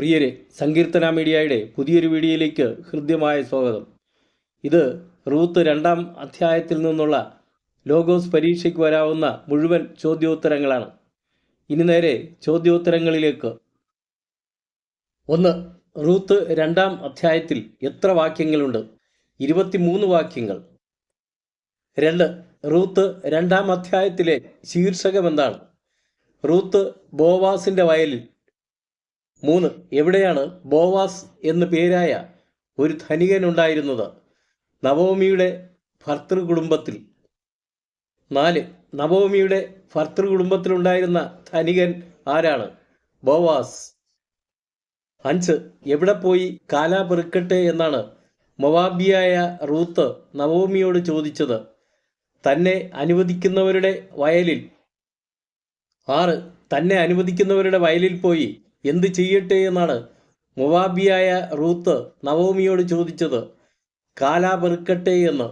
പ്രിയരെ സങ്കീർത്തന മീഡിയയുടെ പുതിയൊരു വീഡിയോയിലേക്ക് ഹൃദ്യമായ സ്വാഗതം. ഇത് റൂത്ത് രണ്ടാം അധ്യായത്തിൽ നിന്നുള്ള ലോഗോസ് പരീക്ഷയ്ക്ക് വരാവുന്ന മുഴുവൻ ചോദ്യോത്തരങ്ങളാണ്. ഇനി നേരെ ചോദ്യോത്തരങ്ങളിലേക്ക്. ഒന്ന് റൂത്ത് രണ്ടാം അധ്യായത്തിൽ എത്ര വാക്യങ്ങളുണ്ട്? ഇരുപത്തിമൂന്ന് വാക്യങ്ങൾ. രണ്ട് റൂത്ത് രണ്ടാം അധ്യായത്തിലെ ശീർഷകം എന്താണ്? റൂത്ത് ബോവാസിന്റെ വയലിൽ മൂന്ന്. എവിടെയാണ് ബോവാസ് എന്ന് പേരായ ഒരു ധനികൻ ഉണ്ടായിരുന്നത് നവോമിയുടെ ഭർത്തൃകുടുംബത്തിൽ നാല്. നവോമിയുടെ ഭർത്തൃകുടുംബത്തിലുണ്ടായിരുന്ന ധനികൻ ആരാണ്? ബോവാസ്. അഞ്ച്. എവിടെ പോയി കാലാ പെറുക്കട്ടെ എന്നാണ് മൊവാബിയായ റൂത്ത് നവോമിയോട് ചോദിച്ചത്. തന്നെ അനുവദിക്കുന്നവരുടെ വയലിൽ. ആറ്. തന്നെ അനുവദിക്കുന്നവരുടെ വയലിൽ പോയി എന്ത് ചെയ്യട്ടെ എന്നാണ് മുവാബിയായ റൂത്ത് നവോമിയോട് ചോദിച്ചത്. കാല പെറുക്കട്ടെ എന്ന്.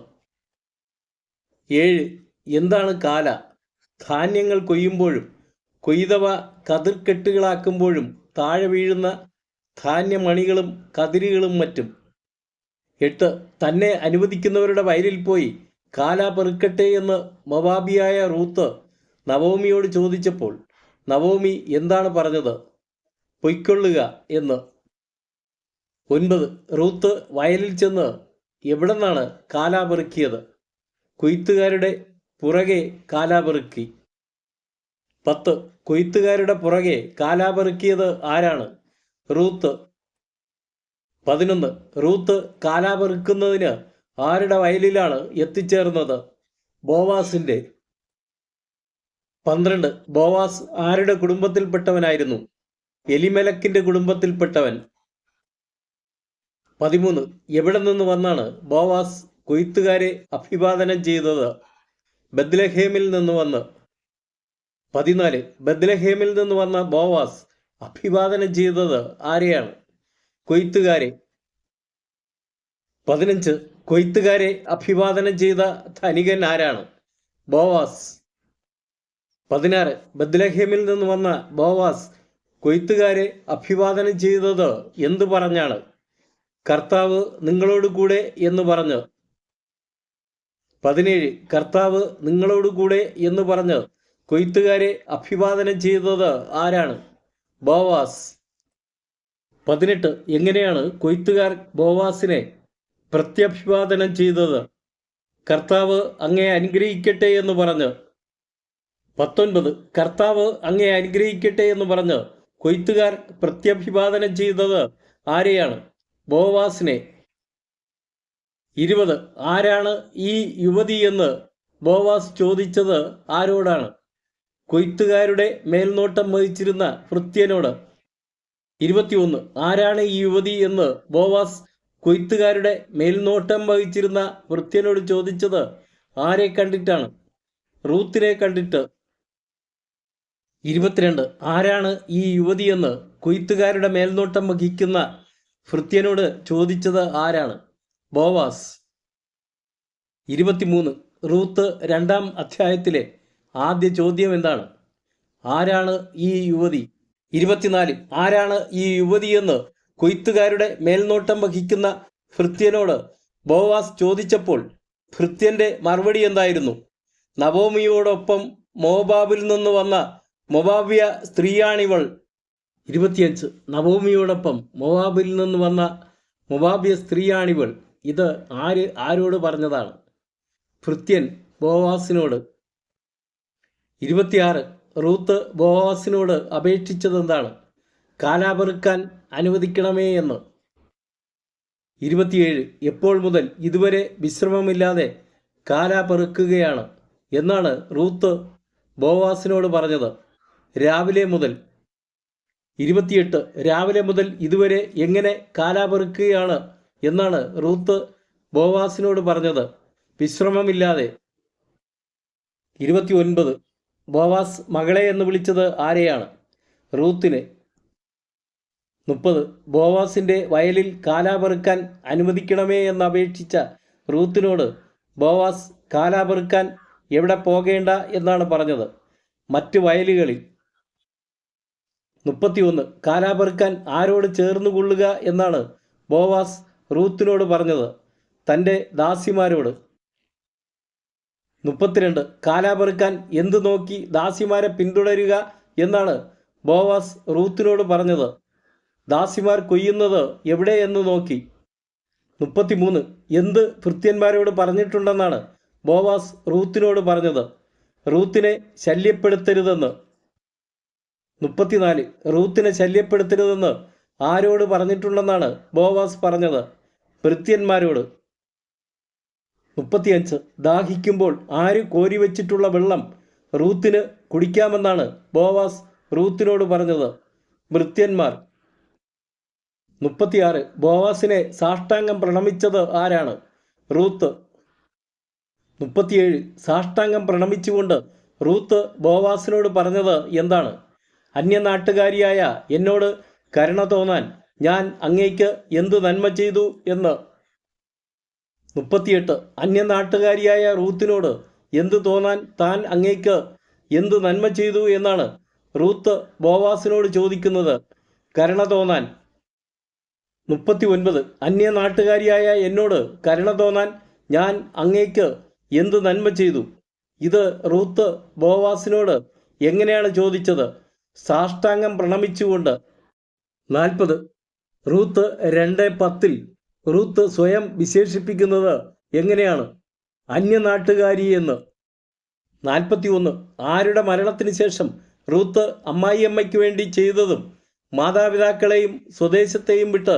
ഏഴ് എന്താണ് കാല? ധാന്യങ്ങൾ കൊയ്യുമ്പോഴും കൊയ്തവ കതിർക്കെട്ടുകളാക്കുമ്പോഴും താഴെ വീഴുന്ന ധാന്യമണികളും കതിരുകളും മറ്റും. എട്ട് തന്നെ അനുവദിക്കുന്നവരുടെ വയലിൽ പോയി കാല പെറുക്കട്ടെ എന്ന് മൊവാബിയായ റൂത്ത് നവോമിയോട് ചോദിച്ചപ്പോൾ നവോമി എന്താണ് പറഞ്ഞത്? പൊയ്ക്കൊള്ളുക എന്ന്. ഒൻപത് റൂത്ത് വയലിൽ ചെന്ന് എവിടെ നിന്നാണ് കാലാപെറുക്കിയത്? കൊയ്ത്തുകാരുടെ പുറകെ കാലാപെറുക്കി. പത്ത് കൊയ്ത്തുകാരുടെ പുറകെ കാലാപെറുക്കിയത് ആരാണ്? റൂത്ത്. പതിനൊന്ന് റൂത്ത് കാലാപെറുക്കുന്നതിന് ആരുടെ വയലിലാണ് എത്തിച്ചേർന്നത്? ബോവാസിന്റെ പന്ത്രണ്ട് ബോവാസ് ആരുടെ കുടുംബത്തിൽപ്പെട്ടവനായിരുന്നു? എലിമലക്കിന്റെ കുടുംബത്തിൽപ്പെട്ടവൻ. പതിമൂന്ന്. എവിടെ നിന്ന് വന്നാണ് ബോവാസ് കൊയ്ത്തുകാരെ അഭിവാദനം ചെയ്തത്? ബദ്ലഹേമിൽ നിന്ന് വന്ന്. പതിനാല്. ബദ്ലഹേമിൽ നിന്ന് വന്ന ബോവാസ് അഭിവാദനം ചെയ്തത് ആരെയാണ്? കൊയ്ത്തുകാരെ. പതിനഞ്ച്. കൊയ്ത്തുകാരെ അഭിവാദനം ചെയ്ത ധനികൻ ആരാണ്? ബോവാസ്. പതിനാറ്. ബദ്ലഹേമിൽ നിന്ന് വന്ന ബോവാസ് കൊയ്ത്തുകാരെ അഭിവാദനം ചെയ്തത് എന്തു പറഞ്ഞാണ്? കർത്താവ് നിങ്ങളോട് കൂടെ എന്ന് പറഞ്ഞ്. പതിനേഴ് കർത്താവ് നിങ്ങളോട് കൂടെ എന്ന് പറഞ്ഞ് കൊയ്ത്തുകാരെ അഭിവാദനം ചെയ്തത് ആരാണ്? ബോവാസ്. പതിനെട്ട് എങ്ങനെയാണ് കൊയ്ത്തുകാർ ബോവാസിനെ പ്രത്യഭിവാദനം ചെയ്തത്? കർത്താവ് അങ്ങേ അനുഗ്രഹിക്കട്ടെ എന്ന് പറഞ്ഞ്. പത്തൊൻപത് കർത്താവ് അങ്ങേ അനുഗ്രഹിക്കട്ടെ എന്ന് പറഞ്ഞ്. കൊയ്ത്തുകാർ പ്രത്യഭിവാദനം ചെയ്തത് ആരെയാണ്? ബോവാസിനെ. ഇരുപത്. ആരാണ് ഈ യുവതി എന്ന് ബോവാസ് ചോദിച്ചത് ആരോടാണ്? കൊയ്ത്തുകാരുടെ മേൽനോട്ടം വഹിച്ചിരുന്ന ഭൃത്യനോട് ഇരുപത്തിയൊന്ന്. ആരാണ് ഈ യുവതി എന്ന് ബോവാസ് കൊയ്ത്തുകാരുടെ മേൽനോട്ടം വഹിച്ചിരുന്ന ഭൃത്യനോട് ചോദിച്ചത് ആരെ കണ്ടിട്ടാണ്? റൂത്തിനെ കണ്ടിട്ട്. ഇരുപത്തിരണ്ട്. ആരാണ് ഈ യുവതിയെന്ന് കൊയ്ത്തുകാരുടെ മേൽനോട്ടം വഹിക്കുന്ന ഭൃത്യനോട് ചോദിച്ചത് ആരാണ്? ബോവാസ്. ഇരുപത്തിമൂന്ന്. റൂത്ത് രണ്ടാം അധ്യായത്തിലെ ആദ്യ ചോദ്യം എന്താണ്? ആരാണ് ഈ യുവതി? ഇരുപത്തിനാല്. ആരാണ് ഈ യുവതിയെന്ന് കൊയ്ത്തുകാരുടെ മേൽനോട്ടം വഹിക്കുന്ന ഭൃത്യനോട് ബോവാസ് ചോദിച്ചപ്പോൾ ഭൃത്യന്റെ മറുപടി എന്തായിരുന്നു? നവോമിയോടൊപ്പം മോബാബിൽ നിന്ന് വന്ന മൊബാബിയ സ്ത്രീയാണിവൾ. ഇരുപത്തിയഞ്ച്. നവോമിയോടൊപ്പം മൊബാബിൽ നിന്ന് വന്ന മൊബാബിയ സ്ത്രീയാണിവൾ. ഇത് ആര് ആരോട് പറഞ്ഞതാണ്? ഭൃത്യൻ ബോവാസിനോട്. ഇരുപത്തിയാറ്. റൂത്ത് ബോവാസിനോട് അപേക്ഷിച്ചത് എന്താണ് കാലാപെറുക്കാൻ അനുവദിക്കണമേ എന്ന്. ഇരുപത്തിയേഴ്. എപ്പോൾ മുതൽ ഇതുവരെ വിശ്രമമില്ലാതെ കാലാ പെറുക്കുകയാണ് എന്നാണ് റൂത്ത് ബോവാസിനോട് പറഞ്ഞത്. രാവിലെ മുതൽ ഇരുപത്തിയെട്ട് രാവിലെ മുതൽ ഇതുവരെ എങ്ങനെ കാലാപെറുക്കുകയാണ് എന്നാണ് റൂത്ത് ബോവാസിനോട് പറഞ്ഞത്. വിശ്രമമില്ലാതെ. ഇരുപത്തി ഒൻപത് ബോവാസ് മകളെ എന്ന് വിളിച്ചത് ആരെയാണ്? റൂത്തിനെ. മുപ്പത്. ബോവാസിന്റെ വയലിൽ കാലാപെറുക്കാൻ അനുവദിക്കണമേ എന്ന് അപേക്ഷിച്ച റൂത്തിനോട് ബോവാസ് കാലാപെറുക്കാൻ എവിടെ പോകേണ്ട എന്നാണ് പറഞ്ഞത്. മറ്റ് വയലുകളിൽ മുപ്പത്തിയൊന്ന്. കാലാപെറുക്കാൻ ആരോട് ചേർന്നുകൊള്ളുക എന്നാണ് ബോവാസ് റൂത്തിനോട് പറഞ്ഞത്. തന്റെ ദാസിമാരോട്. മുപ്പത്തിരണ്ട്. കാലാപെറുക്കാൻ എന്ത് നോക്കി ദാസിമാരെ പിന്തുടരുക എന്നാണ് ബോവാസ് റൂത്തിനോട് പറഞ്ഞത്. ദാസിമാർ കൊയ്യുന്നത് എവിടെയെന്ന് നോക്കി. മുപ്പത്തിമൂന്ന്. എന്ത് ഭൃത്യന്മാരോട് പറഞ്ഞിട്ടുണ്ടെന്നാണ് ബോവാസ് റൂത്തിനോട് പറഞ്ഞത്. റൂത്തിനെ ശല്യപ്പെടുത്തരുതെന്ന്. മുപ്പത്തിനാല്. റൂത്തിനെ ശല്യപ്പെടുത്തരുതെന്ന് ആരോട് പറഞ്ഞിട്ടുണ്ടെന്നാണ് ബോവാസ് പറഞ്ഞത്. ഭൃത്യന്മാരോട് മുപ്പത്തിയഞ്ച്. ദാഹിക്കുമ്പോൾ ആര് കോരി വെച്ചിട്ടുള്ള വെള്ളം റൂത്തിന് കുടിക്കാമെന്നാണ് ബോവാസ് റൂത്തിനോട് പറഞ്ഞത്. ഭൃത്യന്മാർ മുപ്പത്തിയാറ്. ബോവാസിനെ സാഷ്ടാംഗം പ്രണമിച്ചത് ആരാണ്? റൂത്ത്. മുപ്പത്തിയേഴ്. സാഷ്ടാംഗം പ്രണമിച്ചുകൊണ്ട് റൂത്ത് ബോവാസിനോട് പറഞ്ഞത് എന്താണ്? അന്യനാട്ടുകാരിയായ എന്നോട് കരുണ തോന്നാൻ ഞാൻ അങ്ങേക്ക് എന്തു നന്മ ചെയ്തു എന്ന്. മുപ്പത്തിയെട്ട്. അന്യനാട്ടുകാരിയായ റൂത്തിനോട് എന്തു തോന്നാൻ താൻ അങ്ങേക്ക് എന്തു നന്മ ചെയ്തു എന്നാണ് റൂത്ത് ബോവാസിനോട് ചോദിക്കുന്നത്. കരുണ തോന്നാൻ. മുപ്പത്തി ഒൻപത് അന്യനാട്ടുകാരിയായ എന്നോട് കരുണ തോന്നാൻ ഞാൻ അങ്ങേക്ക് എന്ത് നന്മ ചെയ്തു. ഇത് റൂത്ത് ബോവാസിനോട് എങ്ങനെയാണ് ചോദിച്ചത്? സാഷ്ടാംഗം പ്രണമിച്ചുകൊണ്ട് നാൽപ്പത് റൂത്ത് രണ്ട് പത്തിൽ റൂത്ത് സ്വയം വിശേഷിപ്പിക്കുന്നത് എങ്ങനെയാണ്? അന്യനാട്ടുകാരി എന്ന്. നാൽപ്പത്തി ഒന്ന് ആരുടെ മരണത്തിന് ശേഷം റൂത്ത് അമ്മായിയമ്മയ്ക്ക് വേണ്ടി ചെയ്തതും മാതാപിതാക്കളെയും സ്വദേശത്തെയും വിട്ട്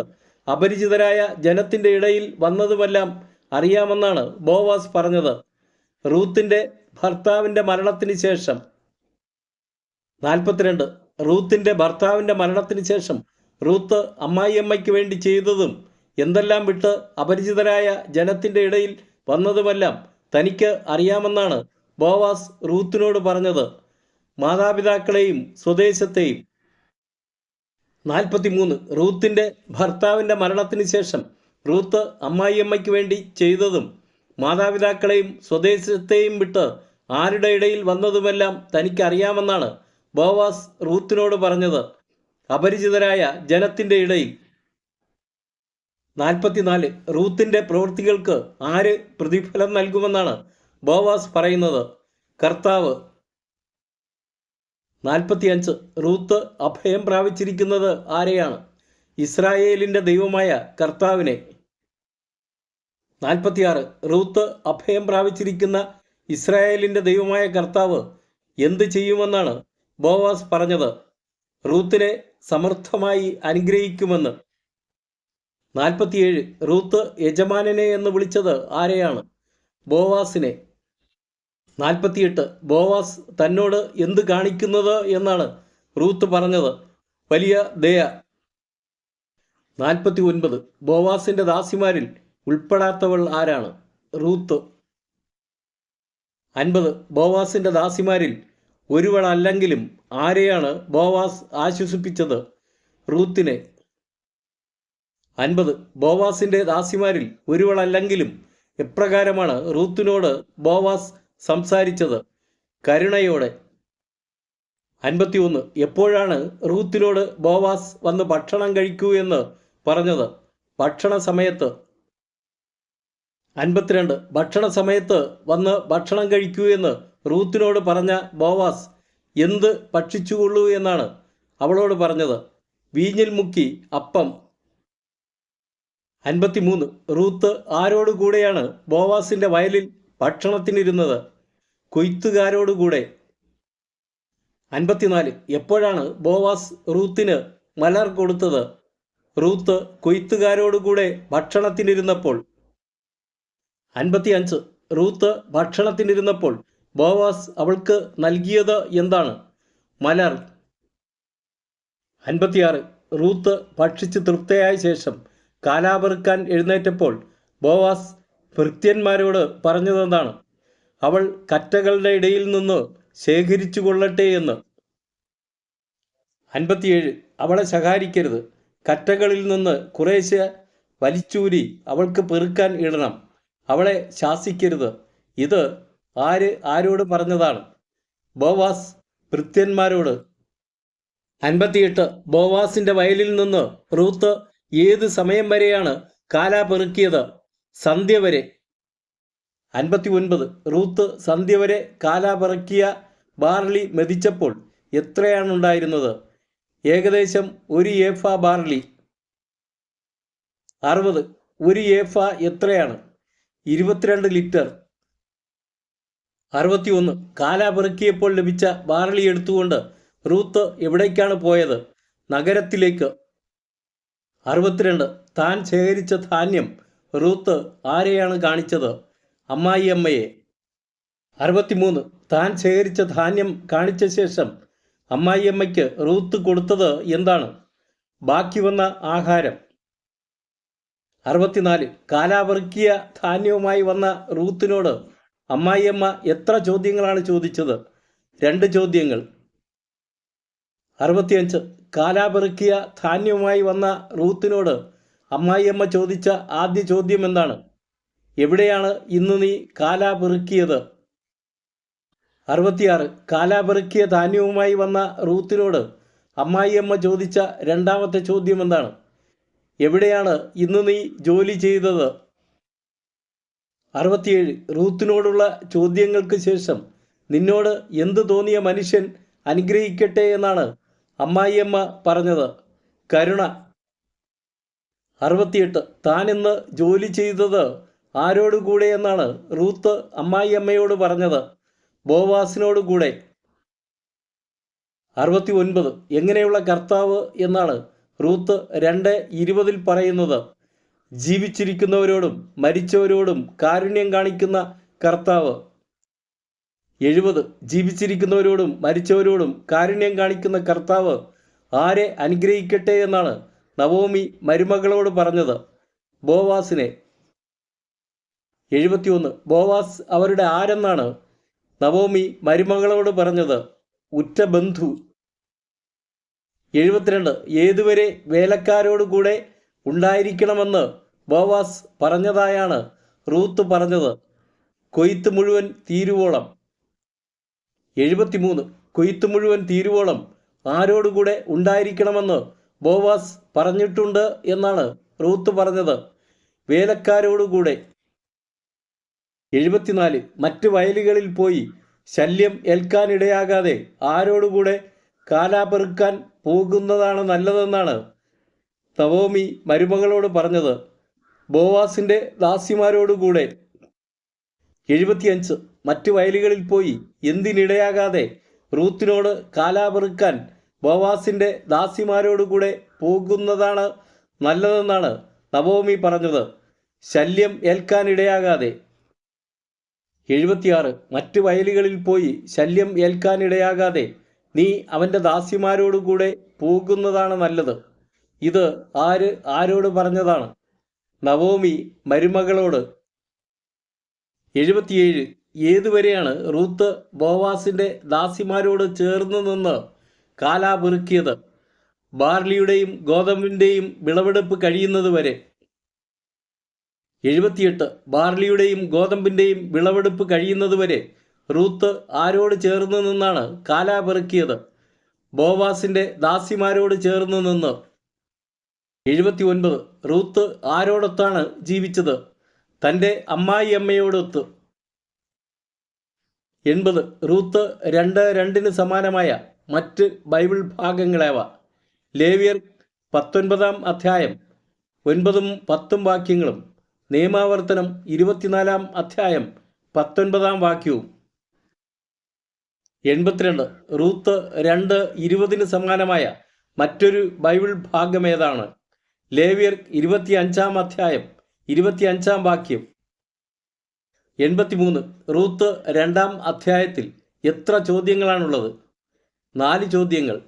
അപരിചിതരായ ജനത്തിന്റെ ഇടയിൽ വന്നതുമെല്ലാം അറിയാമെന്നാണ് ബോവാസ് പറഞ്ഞത്. റൂത്തിന്റെ ഭർത്താവിന്റെ മരണത്തിന് ശേഷം നാൽപ്പത്തിരണ്ട്. റൂത്തിന്റെ ഭർത്താവിന്റെ മരണത്തിന് ശേഷം റൂത്ത് അമ്മായിയമ്മയ്ക്ക് വേണ്ടി ചെയ്തതും എന്തെല്ലാം വിട്ട് അപരിചിതരായ ജനത്തിന്റെ ഇടയിൽ വന്നതുമെല്ലാം തനിക്ക് അറിയാമെന്നാണ് ബോവാസ് റൂത്തിനോട് പറഞ്ഞത്. മാതാപിതാക്കളെയും സ്വദേശത്തെയും. നാൽപ്പത്തിമൂന്ന്. റൂത്തിന്റെ ഭർത്താവിന്റെ മരണത്തിന് ശേഷം റൂത്ത് അമ്മായിയമ്മയ്ക്ക് വേണ്ടി ചെയ്തതും മാതാപിതാക്കളെയും സ്വദേശത്തെയും വിട്ട് ആരുടെ ഇടയിൽ വന്നതുമെല്ലാം തനിക്കറിയാമെന്നാണ് ബോവാസ് റൂത്തിനോട് പറഞ്ഞത് അപരിചിതരായ ജനത്തിന്റെ ഇടയിൽ നാൽപ്പത്തിനാല് റൂത്തിന്റെ പ്രവൃത്തികൾക്ക് ആര് പ്രതിഫലം നൽകുമെന്നാണ് ബോവാസ് പറയുന്നത്. കർത്താവ് നാൽപ്പത്തിയഞ്ച് റൂത്ത് അഭയം പ്രാപിച്ചിരിക്കുന്നത് ആരെയാണ്? ഇസ്രായേലിന്റെ ദൈവമായ കർത്താവിനെ. നാൽപ്പത്തിയാറ് റൂത്ത് അഭയം പ്രാപിച്ചിരിക്കുന്ന ഇസ്രായേലിന്റെ ദൈവമായ കർത്താവ് എന്ത് ചെയ്യുമെന്നാണ് ബോവാസ് പറഞ്ഞത് റൂത്തിനെ സമർത്ഥമായി അനുഗ്രഹിക്കുമെന്ന്. നാൽപ്പത്തിയേഴ് റൂത്ത് യജമാനനെ എന്ന് വിളിച്ചത് ആരെയാണ്? ബോവാസിനെ. നാൽപ്പത്തിയെട്ട് ബോവാസ് തന്നോട് എന്ത് കാണിക്കുന്നത് എന്നാണ് റൂത്ത് പറഞ്ഞത്. വലിയ ദയ. നാൽപ്പത്തി ഒൻപത് ബോവാസിന്റെ ദാസിമാരിൽ ഉൾപ്പെടാത്തവൾ ആരാണ്? റൂത്ത്. അൻപത് ബോവാസിന്റെ ദാസിമാരിൽ ഒരുവളല്ലെങ്കിലും ആരെയാണ് ബോവാസ് ആശ്വസിപ്പിച്ചത്? റൂത്തിനെ. അൻപത്. ബോവാസിന്റെ ദാസിമാരിൽ ഒരുവളല്ലെങ്കിലും എപ്രകാരമാണ് റൂത്തിനോട് ബോവാസ് സംസാരിച്ചത്? കരുണയോടെ. അൻപത്തിയൊന്ന്. എപ്പോഴാണ് റൂത്തിനോട് ബോവാസ് വന്ന് ഭക്ഷണം കഴിക്കൂ എന്ന് പറഞ്ഞത്? ഭക്ഷണ സമയത്ത്. അൻപത്തിരണ്ട്. ഭക്ഷണ സമയത്ത് വന്ന് ഭക്ഷണം കഴിക്കൂ എന്ന് റൂത്തിനോട് പറഞ്ഞ ബോവാസ് എന്ത് ഭക്ഷിച്ചുകൊള്ളൂ എന്നാണ് അവളോട് പറഞ്ഞത്. വീഞ്ഞിൽ മുക്കി അപ്പം. അൻപത്തിമൂന്ന്. റൂത്ത് ആരോട് കൂടെയാണ് ബോവാസിന്റെ വയലിൽ ഭക്ഷണത്തിനിരുന്നത്? കൊയ്ത്തുകാരോടുകൂടെ അൻപത്തിനാല്. എപ്പോഴാണ് ബോവാസ് റൂത്തിന് മലർ കൊടുത്തത്? റൂത്ത് കൊയ്ത്തുകാരോടുകൂടെ ഭക്ഷണത്തിനിരുന്നപ്പോൾ. അൻപത്തി അഞ്ച് റൂത്ത് ഭക്ഷണത്തിനിരുന്നപ്പോൾ ബോവാസ് അവൾക്ക് നൽകിയത് എന്താണ്? മലർ. അൻപത്തിയാറ്. റൂത്ത് ഭക്ഷിച്ച് തൃപ്തയായ ശേഷം കാലാപെറുക്കാൻ എഴുന്നേറ്റപ്പോൾ ബോവാസ് ഭൃത്യന്മാരോട് പറഞ്ഞതെന്താണ് അവൾ കറ്റകളുടെ ഇടയിൽ നിന്ന് ശേഖരിച്ചു കൊള്ളട്ടെ എന്ന്. അൻപത്തിയേഴ്. അവളെ ശകാരിക്കരുത്. കറ്റകളിൽ നിന്ന് കുറേശ്ശെ വലിച്ചൂരി അവൾക്ക് പെറുക്കാൻ ഇടണം. അവളെ ശാസിക്കരുത്. ഇത് ആര് ആരോട് പറഞ്ഞതാണ്? ബോവാസ് ഭൃത്യന്മാരോട്. അൻപത്തിയെട്ട്. ബോവാസിന്റെ വയലിൽ നിന്ന് റൂത്ത് ഏത് സമയം വരെയാണ് കാല പെറുക്കിയത് സന്ധ്യ വരെ. അൻപത്തി ഒൻപത് റൂത്ത് സന്ധ്യ വരെ കാല പെറുക്കിയ ബാർലി മെതിച്ചപ്പോൾ എത്രയാണ് ഉണ്ടായിരുന്നത്? ഏകദേശം ഒരു ഏഫ ബാർലി. അറുപത്. ഒരു ഏഫ എത്രയാണ്? ഇരുപത്തിരണ്ട് ലിറ്റർ. അറുപത്തി ഒന്ന് കാല പെറുക്കിയപ്പോൾ ലഭിച്ച ബാർലി എടുത്തുകൊണ്ട് റൂത്ത് എവിടേക്കാണ് പോയത്? നഗരത്തിലേക്ക്. അറുപത്തിരണ്ട്. താൻ ശേഖരിച്ച ധാന്യം റൂത്ത് ആരെയാണ് കാണിച്ചത്? അമ്മായിയമ്മയെ അറുപത്തിമൂന്ന്. താൻ ശേഖരിച്ച ധാന്യം കാണിച്ച ശേഷം അമ്മായിയമ്മയ്ക്ക് റൂത്ത് കൊടുത്തത് എന്താണ്? ബാക്കി വന്ന ആഹാരം. അറുപത്തിനാല്. കാലാപെറുക്കിയ ധാന്യവുമായി വന്ന റൂത്തിനോട് അമ്മായിയമ്മ എത്ര ചോദ്യങ്ങളാണ് ചോദിച്ചത്? രണ്ട് ചോദ്യങ്ങൾ. അറുപത്തിയഞ്ച്. കാലാപെറുക്കിയ ധാന്യവുമായി വന്ന റൂത്തിനോട് അമ്മായിയമ്മ ചോദിച്ച ആദ്യ ചോദ്യം എന്താണ്? എവിടെയാണ് ഇന്ന് നീ കാലാപെറുക്കിയത്? അറുപത്തിയാറ്. കാലാപെറുക്കിയ ധാന്യവുമായി വന്ന റൂത്തിനോട് അമ്മായിയമ്മ ചോദിച്ച രണ്ടാമത്തെ ചോദ്യം എന്താണ്? എവിടെയാണ് ഇന്ന് നീ ജോലി ചെയ്തത്? അറുപത്തിയേഴ് റൂത്തിനോടുള്ള ചോദ്യങ്ങൾക്ക് ശേഷം നിന്നോട് എന്ത് തോന്നിയ മനുഷ്യൻ അനുഗ്രഹിക്കട്ടെ എന്നാണ് അമ്മായിയമ്മ പറഞ്ഞത്. കരുണ. അറുപത്തിയെട്ട് താൻ ഇന്ന് ജോലി ചെയ്തത് ആരോടുകൂടെ എന്നാണ് റൂത്ത് അമ്മായിയമ്മയോട് പറഞ്ഞത്. ബോവാസിനോട് കൂടെ. അറുപത്തി ഒൻപത് എങ്ങനെയുള്ള കർത്താവ് എന്നാണ് റൂത്ത് രണ്ട് ഇരുപതിൽ പറയുന്നത്. ജീവിച്ചിരിക്കുന്നവരോടും മരിച്ചവരോടും കാരുണ്യം കാണിക്കുന്ന കർത്താവ്. എഴുപത്. ജീവിച്ചിരിക്കുന്നവരോടും മരിച്ചവരോടും കാരുണ്യം കാണിക്കുന്ന കർത്താവ് ആരെ അനുഗ്രഹിക്കട്ടെ എന്നാണ് നവോമി മരുമകളോട് പറഞ്ഞത്. ബോവാസിനെ. എഴുപത്തിയൊന്ന്. ബോവാസ് അവരുടെ ആരെന്നാണ് നവോമി മരുമകളോട് പറഞ്ഞത്. ഉറ്റ ബന്ധു. എഴുപത്തിരണ്ട്. ഏതുവരെ വേലക്കാരോട് കൂടെ ഉണ്ടായിരിക്കണമെന്ന് ബോവാസ് പറഞ്ഞതായാണ് റൂത്ത് പറഞ്ഞത്. കൊയ്ത്ത് മുഴുവൻ തീരുവോളം. എഴുപത്തിമൂന്ന്. കൊയ്ത്ത് മുഴുവൻ തീരുവോളം ആരോടുകൂടെ ഉണ്ടായിരിക്കണമെന്ന് ബോവാസ് പറഞ്ഞിട്ടുണ്ട് എന്നാണ് റൂത്ത് പറഞ്ഞത്. വേലക്കാരോടുകൂടെ. എഴുപത്തിനാല്. മറ്റ് വയലുകളിൽ പോയി ശല്യം ഏൽക്കാനിടയാകാതെ ആരോടുകൂടെ കാലാപെറുക്കാൻ പോകുന്നതാണ് നല്ലതെന്നാണ് നവോമി മരുമകളോട് പറഞ്ഞത് ബോവാസിന്റെ ദാസിമാരോടുകൂടെ. എഴുപത്തിയഞ്ച്. മറ്റു വയലുകളിൽ പോയി എന്തിനിടയാകാതെ റൂത്തിനോട് കാലാപെറുക്കാൻ ബോവാസിന്റെ ദാസിമാരോടുകൂടെ പോകുന്നതാണ് നല്ലതെന്നാണ് നവോമി പറഞ്ഞത്. ശല്യം ഏൽക്കാനിടയാകാതെ. എഴുപത്തിയാറ്. മറ്റു വയലുകളിൽ പോയി ശല്യം ഏൽക്കാനിടയാകാതെ നീ അവന്റെ ദാസിമാരോടുകൂടെ പോകുന്നതാണ് നല്ലത്. ഇത് ആര് ആരോട് പറഞ്ഞതാണ്? നവോമി മരുമകളോട്. എഴുപത്തിയേഴ്. ഏതുവരെയാണ് റൂത്ത് ബോവാസിന്റെ ദാസിമാരോട് ചേർന്ന് നിന്ന് കാലാപുറുക്കിയത്? ബാർലിയുടെയും ഗോതമ്പിന്റെയും വിളവെടുപ്പ് കഴിയുന്നത് വരെ എഴുപത്തിയെട്ട്. ബാർലിയുടെയും ഗോതമ്പിന്റെയും വിളവെടുപ്പ് കഴിയുന്നതുവരെ റൂത്ത് ആരോട് ചേർന്ന് നിന്നാണ് കാലാപിറക്കിയത്? ബോവാസിന്റെ ദാസിമാരോട് ചേർന്ന് നിന്ന് എഴുപത്തി ഒൻപത് റൂത്ത് ആരോടൊത്താണ് ജീവിച്ചത്? തന്റെ അമ്മായി അമ്മയോടൊത്ത് എൺപത്. റൂത്ത് രണ്ട് രണ്ടിന് സമാനമായ മറ്റ് ബൈബിൾ ഭാഗങ്ങളേവ? ലേവിയർ പത്തൊൻപതാം അധ്യായം. ഒൻപതും പത്തും വാക്യങ്ങളും. നിയമാവർത്തനം ഇരുപത്തിനാലാം അധ്യായം പത്തൊൻപതാം വാക്യവും. എൺപത്തിരണ്ട്. റൂത്ത് രണ്ട് ഇരുപതിന് സമാനമായ മറ്റൊരു ബൈബിൾ ഭാഗം ഏതാണ്? ലേവിയർ ഇരുപത്തി അഞ്ചാം അധ്യായം ഇരുപത്തി അഞ്ചാം വാക്യം. എൺപത്തിമൂന്ന്. റൂത്ത് രണ്ടാം അധ്യായത്തിൽ എത്ര ചോദ്യങ്ങളാണുള്ളത്? നാല് ചോദ്യങ്ങൾ.